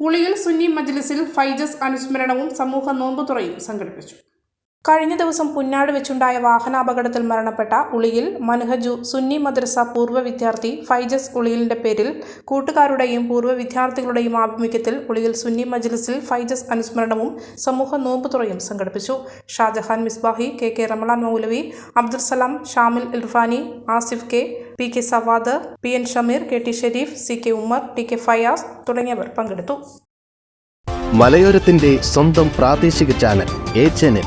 ഉളിയിൽ സുന്നി മജ്ലിസിൽ ഫൈജസ് അനുസ്മരണവും സമൂഹ നോമ്പുതുറയും സംഘടിപ്പിച്ചു. കഴിഞ്ഞ ദിവസം പുന്നാട് വെച്ചുണ്ടായ വാഹനാപകടത്തിൽ മരണപ്പെട്ട ഉളിയിൽ മൻഹജു സുന്നി മദ്രസ പൂർവ വിദ്യാർത്ഥി ഫൈജസ് ഉളിയിലിന്റെ പേരിൽ കൂട്ടുകാരുടെയും പൂർവ വിദ്യാർത്ഥികളുടെയും ആഭിമുഖ്യത്തിൽ ഉളിയിൽ സുന്നി മജ്ലിസിൽ ഫൈജസ് അനുസ്മരണവും സമൂഹ നോമ്പുതുറയും സംഘടിപ്പിച്ചു. Shajahan Misbahi K K Ramalan Moulavi Abdul Salam Shamil Irfani Asif K P K Savad P N Shameer K T Sherif C K Ummer T K Fayas തുടങ്ങിയവർ പങ്കെടുത്തു. മലയോരത്തിന്റെ സ്വന്തം പ്രാദേശിക ചാനൽ എ ചാനൽ.